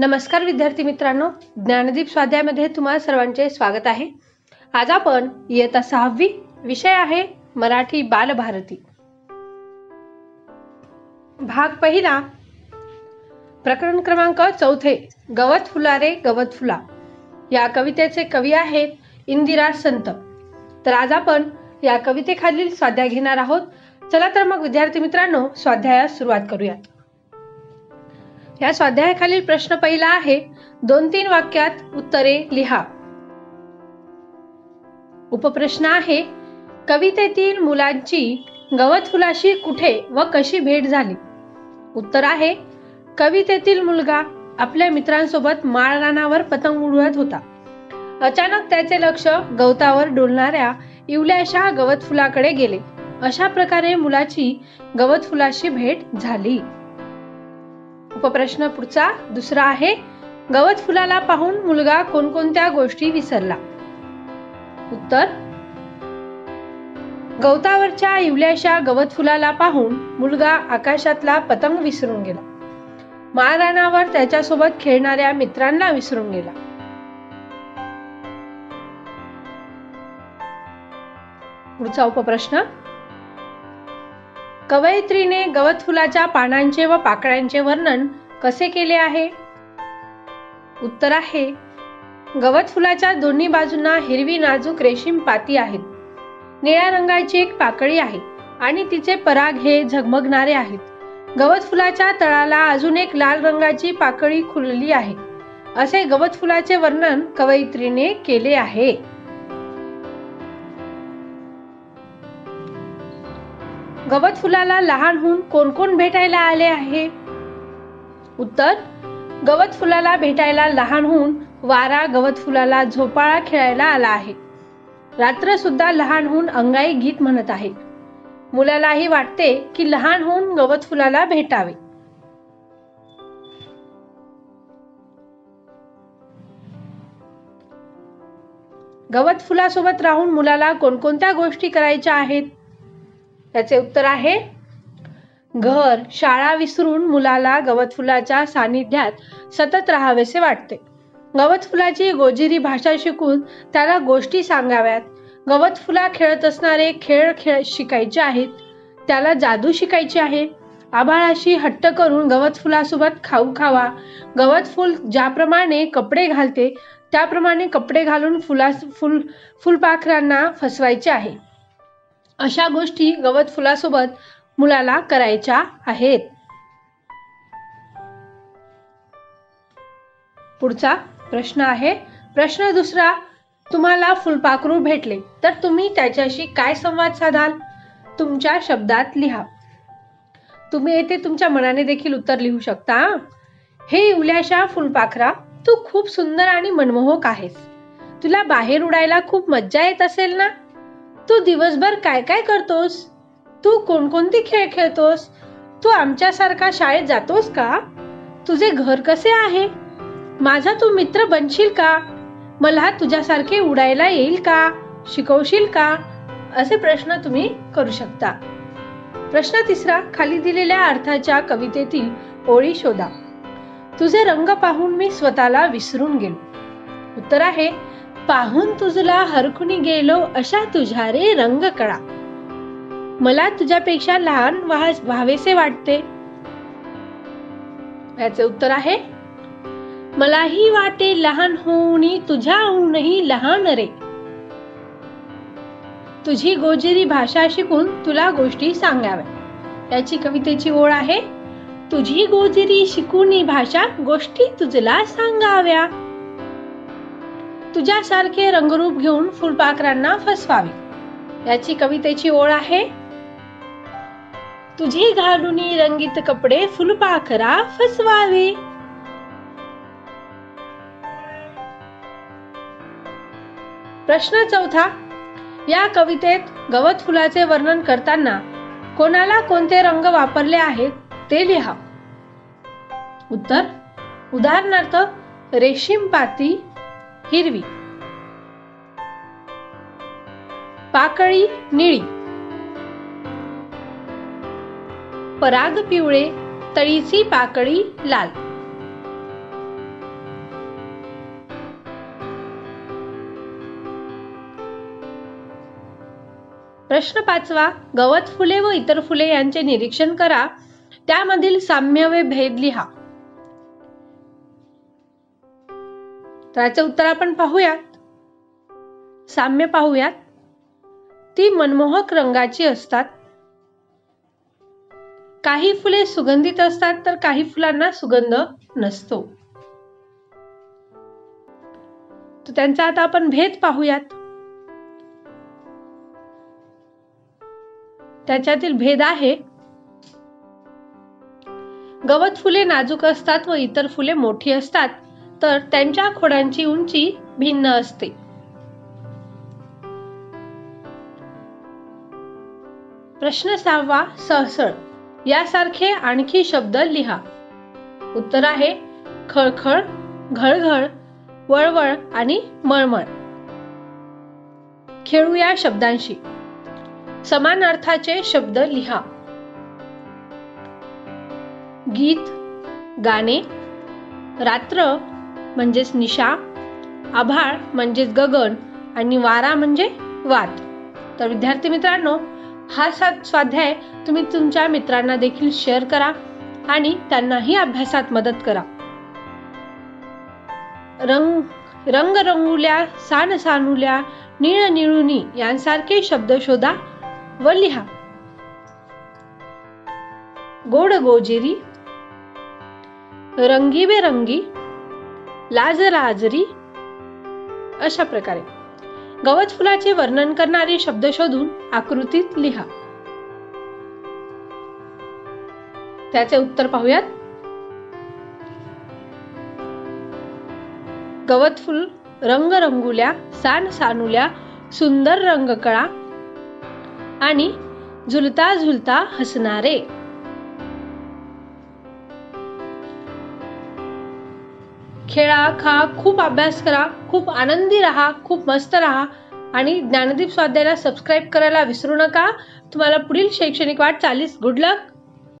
नमस्कार विद्यार्थी मित्रांनो ज्ञानदीप स्वाध्यायामध्ये तुम्हाला सर्वांचे स्वागत आहे. आज आपण इयत्ता सहावी विषय आहे मराठी बालभारती. भाग पहिला प्रकरण क्रमांक चौथे गवत फुलारे गवत फुला. या कवितेचे कवी आहेत इंदिरा संत. तर आज आपण या कवितेखालील स्वाध्याय घेणार आहोत. चला तर मग विद्यार्थी मित्रांनो स्वाध्यायास सुरुवात करूयात. या स्वाध्यायाखालील प्रश्न पहिला आहे दोन तीन वाक्यात उत्तरे लिहा. उपप्रश्न आहे कवितेतील मुलांची गवत फुलाशी कुठे व कशी भेट झाली? उत्तर आहे कवितेतील मुलगा आपल्या मित्रांसोबत माळ रानावर पतंग उडवत होता. अचानक त्याचे लक्ष गवतावर डोलणाऱ्या इवल्याशा गवत फुलाकडे गेले. अशा प्रकारे मुलाची गवत फुलाशी भेट झाली. उपप्रश्न पुढचा दुसरा आहे गवत फुलाला पाहून मुलगा कोणकोणत्या गोष्टी विसरला? उत्तर गवतावरच्या इवल्याशा गवत फुलाला पाहून मुलगा आकाशातला पतंग विसरून गेला. माळरानावर त्याच्यासोबत खेळणाऱ्या मित्रांना विसरून गेला. पुढचा उपप्रश्न कवयित्रीने गवत फुलाच्या पानांचे व पाकळ्यांचे वर्णन कसे केले आहे? उत्तर आहे गवत फुलाच्या दोन्ही बाजूंना हिरवी नाजूक रेशीम पाती आहेत. निळ्या रंगाची एक पाकळी आहे आणि तिचे पराग हे झगमगणारे आहेत. गवत फुलाच्या तळाला अजून एक लाल रंगाची पाकळी खुलली आहे. असे गवत फुलाचे वर्णन कवयित्रीने केले आहे. गवत फुलाला लहानहून कोण कोण भेटायला आले आहे? उत्तर गवत फुलाला भेटायला लहानहून वारा गवत फुलाला झोपाळा खेळायला आला आहे. रात्र सुद्धा लहानहून अंगाई गीत म्हणत आहे. मुलालाही वाटते की लहानहून गवत फुलाला भेटावे. गवत फुलासोबत राहून मुलाला कोणकोणत्या गोष्टी करायच्या आहेत? याचे उत्तर आहे घर शाळा विसरून मुलाला गवत फुलाच्या सानिध्यात सतत राहावेसे वाटते. गवत फुलाची गोजिरी भाषा शिकून त्याला गोष्टी सांगाव्यात. गवत फुला खेळत असणारे खेळ खेळ शिकायचे आहेत. त्याला जादू शिकायची आहे. आभाळाशी हट्ट करून गवत फुलासोबत खाऊ खावा. गवत फुल ज्याप्रमाणे कपडे घालते त्याप्रमाणे कपडे घालून फुला फुल फुलपाखरांना फसवायचे आहे. अशा गोष्टी गवत फुलासोबत मुलाला करायच्या आहेत. पुढचा प्रश्न आहे. प्रश्न दुसरा तुम्हाला फुलपाखरू भेटले तर तुम्ही त्याच्याशी काय संवाद साधाल? तुमच्या शब्दात लिहा. तुम्ही येथे तुमच्या मनाने देखील उत्तर लिहू शकता. हे इवल्याशा फुलपाखरा तू खूप सुंदर आणि मनमोहक आहेस. तुला बाहेर उडायला खूप मज्जा येत असेल ना? तू दिवसभर काय काय करतोस? तू कोणकोणते खेळ खेळतोस? तू आमच्यासारखा शाळेत जातोस का? तुझे घर कसे आहे? माझा तू मित्र बनशील का? मला तुझ्यासारखे उडायला येईल का? शिकवशील का? असे प्रश्न तुम्ही करू शकता. प्रश्न तिसरा खाली दिलेल्या अर्थाच्या कवितेतील ओळी शोधा. तुझे रंग पाहून मी स्वतःला विसरून गेलो. उत्तर आहे पाहून तुझला हरखुनी गेलो अशा तुझ्या रे रंग कळा. मला तुझ्यापेक्षा लहान व्हावेसे वाटते. याचे उत्तर आहे मलाही वाटे लहान होऊन तुझ्याहूनही लहान रे. तुझी गोजिरी भाषा शिकून तुला गोष्टी सांगाव्या. याची कवितेची ओळ आहे तुझी गोजिरी शिकून भाषा गोष्टी तुझला सांगाव्या. तुझ्यासारखे रंगरूप घेऊन फुलपाखरांना फसवावी. याची कवितेची ओळ आहे तुझे घालून रंगीत कपडे फुलपाखरा फसवावे. प्रश्न चौथा या कवितेत गवत फुलाचे वर्णन करताना कोणाला कोणते रंग वापरले आहेत ते लिहा. उत्तर उदाहरणार्थ रेशीम पाती हिरवी. पाकळी निळी. पराग पिवळे तळीची पाकळी लाल. प्रश्न पाचवा गवत फुले व इतर फुले यांचे निरीक्षण करा. त्यामधील साम्य भेद लिहा. त्याचे उत्तर आपण पाहूयात. साम्य पाहूयात. ती मनमोहक रंगाची असतात. काही फुले सुगंधित असतात तर काही फुलांना सुगंध नसतो. तर त्यांचा आता आपण भेद पाहूयात. त्याच्यातील भेद आहे गवत फुले नाजूक असतात व इतर फुले मोठी असतात. तर त्यांच्या खोडांची उंची भिन्न असते. प्रश्न सहावा सहसळ. यासारखे आणखी शब्द लिहा. उत्तर आहे खळखळ घळघळ वळवळ आणि मळमळ. खेळू या शब्दांशी. समान अर्थाचे शब्द लिहा. गीत गाणे रात्र म्हणजेच निशा आभाळ म्हणजेच गगन आणि वारा म्हणजे वात. तर विद्यार्थी मित्रांनो हा सा स्वाध्याय तुम्ही तुमच्या मित्रांना देखील शेअर करा आणि त्यांनाही अभ्यासात मदत करा. रंग रंग रंगुल्या सान सानुल्या निळ निळुनी यांसारखे शब्द शोधा व लिहा. गोड गोजेरी रंगीबेरंगी लाज लाजरी अशा प्रकारे. गवत फुलाचे वर्णन करणारे शब्द शोधून आकृतीत लिहा. त्याचे उत्तर पाहूयात. गवत फुल रंग रंगुल्या सान सानुल्या सुंदर रंगकळा आणि झुलता झुलता हसणारे. खेळा खा खूप अभ्यास करा खूप आनंदी राहा खूप मस्त राहा आणि ज्ञानदीप स्वाध्यायला सबस्क्राईब करायला विसरू नका. तुम्हाला पुढील शैक्षणिक वाट चालीस. गुड लक